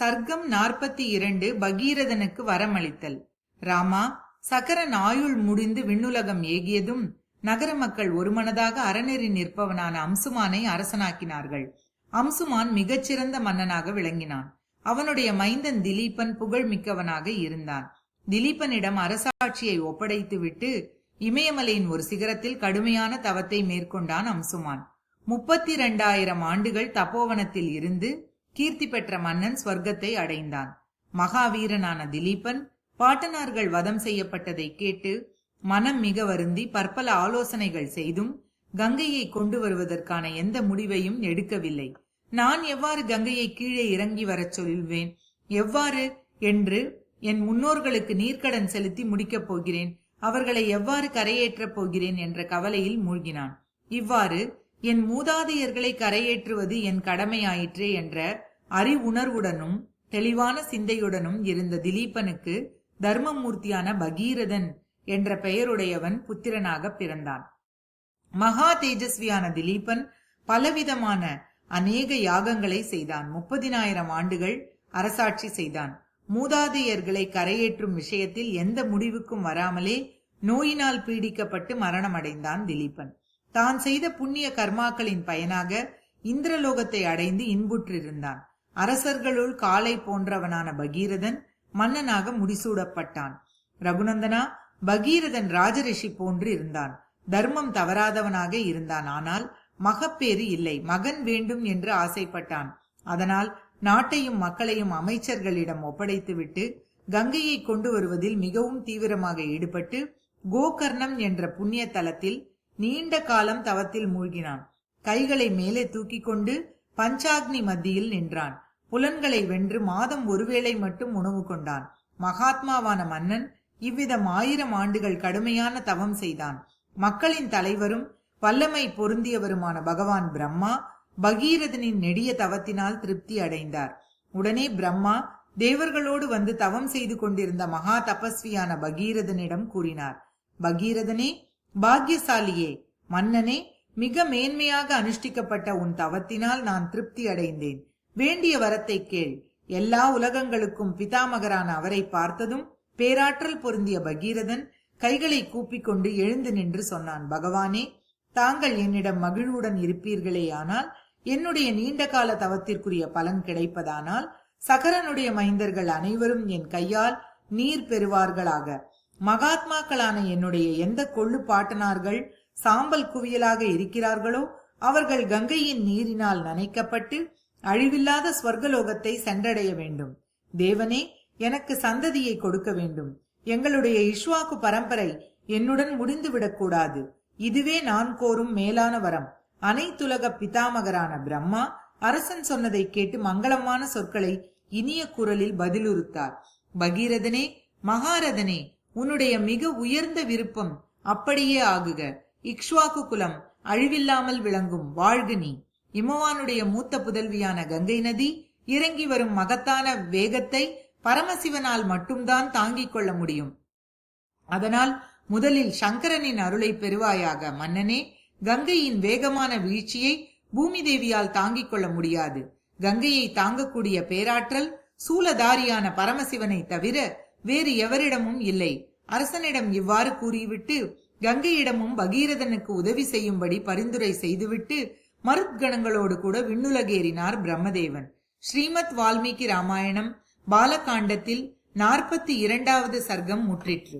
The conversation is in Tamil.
சர்க்கம் நாற்பத்தி இரண்டு பகீரதனுக்கு வரமளித்தல். ராமா சகரன் ஆயுள் முடிந்து விண்ணுலகம் ஏகியதும் நகர மக்கள் ஒருமனதாக அறநெறி நிற்பவனான அம்சுமானை அரசனாக்கினார்கள். அம்சுமான் மிகச்சிறந்த மன்னனாக விளங்கினான். அவனுடைய மைந்தன் திலீபன் புகழ் மிக்கவனாக இருந்தான். திலீபனிடம் அரசாட்சியை ஒப்படைத்துவிட்டு இமயமலையின் ஒரு சிகரத்தில் கடுமையான தவத்தை மேற்கொண்டான் அம்சுமான். முப்பத்தி இரண்டாயிரம் ஆண்டுகள் தப்போவனத்தில் இருந்து கீர்த்தி பெற்ற மன்னன் ஸ்வர்க்கத்தை அடைந்தான். மகாவீரனான திலீபன் பாட்டனார்கள் வதம் செய்யப்பட்டதை கேட்டு மனம் மிக வருந்தி பற்பல ஆலோசனைகள் செய்தும் கங்கையை கொண்டு வருவதற்கான எந்த முடிவையும் எடுக்கவில்லை. நான் எவ்வாறு கங்கையை கீழே இறங்கி வரச் சொல்வேன்? எவ்வாறு என்று என் முன்னோர்களுக்கு நீர்க்கடன் செலுத்தி முடிக்கப் போகிறேன். அவர்களை எவ்வாறு கரையேற்றப் போகிறேன் என்ற கவலையில் மூழ்கினான். இவ்வாறு என் மூதாதையர்களை கரையேற்றுவது என் கடமையாயிற்றே என்ற அறிவுணர்வுடனும் தெளிவான சிந்தையுடனும் இருந்த திலீபனுக்கு தர்மமூர்த்தியான பகீரதன் என்ற பெயருடையவன் புத்திரனாக பிறந்தான். மகா தேஜஸ்வியான திலீபன் பலவிதமான அநேக யாகங்களை செய்தான். முப்பதினாயிரம் ஆண்டுகள் அரசாட்சி செய்தான். மூதாதையர்களை கரையேற்றும் விஷயத்தில் எந்த முடிவுக்கும் வராமலே நோயினால் பீடிக்கப்பட்டு மரணமடைந்தான் திலீபன். தான் செய்த புண்ணிய கர்மாக்களின் பயனாக இந்திரலோகத்தை அடைந்து இன்புற்றிருந்தான். அரசர்களுள் காலை போன்றவனான பகீரதன் மன்னனாக முடிசூடப்பட்டான். ரகுநந்தனா பகீரதன் ராஜரிஷி போன்று இருந்தான். தர்மம் தவறாதவனாக இருந்தான். ஆனால் மகப்பேறு இல்லை. மகன் வேண்டும் என்று ஆசைப்பட்டான். அதனால் நாட்டையும் மக்களையும் அமைச்சர்களிடம் ஒப்படைத்துவிட்டு கங்கையை கொண்டு வருவதில் மிகவும் தீவிரமாக ஈடுபட்டு கோகர்ணம் என்ற புண்ணிய தலத்தில் நீண்ட காலம் தவத்தில் மூழ்கினான். கைகளை மேலே தூக்கி கொண்டு பஞ்சாக்னி மத்தியில் நின்றான். புலன்களை வென்று மாதம் ஒருவேளை மட்டும் உணவு கொண்டான். மகாத்மாவான மன்னன் இவ்விதம் ஆயிரம் ஆண்டுகள் கடுமையான தவம் செய்தான். மக்களின் தலைவரும் வல்லமை பொருந்தியவருமான பகவான் பிரம்மா பகீரதனின் நெடிய தவத்தினால் திருப்தி அடைந்தார். உடனே பிரம்மா தேவர்களோடு வந்து தவம் செய்து கொண்டிருந்த மகா தபஸ்வியான பகீரதனிடம் கூறினார். பகீரதனே பாக்கியசாலியே மன்னனே மிக மேன்மையாக அனுஷ்டிக்கப்பட்ட உன் தவத்தினால் நான் திருப்தி அடைந்தேன். வேண்டிய வரத்தை கேள். எல்லா உலகங்களுக்கும் பிதாமகரான அவரை பார்த்ததும் பேராற்றல் பொருந்திய பகீரதன் கைகளை கூப்பிக்கொண்டு எழுந்து நின்று சொன்னான் பகவானே தாங்கள் என்னிடம் மகிழ்வுடன் இருப்பீர்களேயானால் என்னுடைய நீண்ட கால தவத்திற்குரிய பலன் கிடைப்பதானால் சகரனுடைய மைந்தர்கள் அனைவரும் என் கையால் நீர் பெறுவார்களாக. மகாத்மாக்களான என்னுடைய எந்த கொள்ளு பாட்டனார்கள் சாம்பல் குவியலாக இருக்கிறார்களோ அவர்கள் கங்கையின் நீரினால் நனைக்கப்பட்டு அழிவில்லாத ஸ்வர்கலோகத்தை சென்றடைய வேண்டும். தேவனே எனக்கு சந்ததியை கொடுக்க வேண்டும். எங்களுடைய இஷ்வாக்கு பரம்பரை என்னுடன் முடிந்துவிடக்கூடாது இதுவே நான் கோரும் மேலான வரம். அனைத்துலக பிதாமகரான பிரம்மா அரசன் சொன்னதை கேட்டு மங்களமான சொற்களை இனிய குரலில் பதிலுறுத்தார். பகீரதனே மகாரதனே உன்னுடைய மிக உயர்ந்த விருப்பம் அப்படியே ஆகுக. இக்ஷ்வாக்கு குலம் அழிவில்லாமல் விளங்கும் வாழ்க நீ. இமவானுடைய மூத்த புதல்வியான கங்கை நதி இறங்கி வரும் மகத்தான வேகத்தை பரமசிவனால் மட்டும்தான் தாங்கிக் கொள்ள முடியும். அதனால் முதலில் சங்கரனின் அருளை பெறுவாயாக மன்னனே. கங்கையின் வேகமான வீழ்ச்சியை பூமி தேவியால் தாங்கிக் கொள்ள முடியாது. கங்கையை தாங்கக்கூடிய பேராற்றல் சூலதாரியான பரமசிவனை தவிர வேறு எவரிடமும் இல்லை. அரசனிடம் இவ்வாறு கூறிவிட்டு கங்கையிடமும் பகீரதனுக்கு உதவி செய்யும்படி பரிந்துரை செய்துவிட்டு மருத்கணங்களோடு கூட விண்ணுலகேறினார் பிரம்மதேவன். ஸ்ரீமத் வால்மீகி ராமாயணம் பாலகாண்டத்தில் நாற்பத்தி இரண்டாவது சர்க்கம் முற்றிற்று.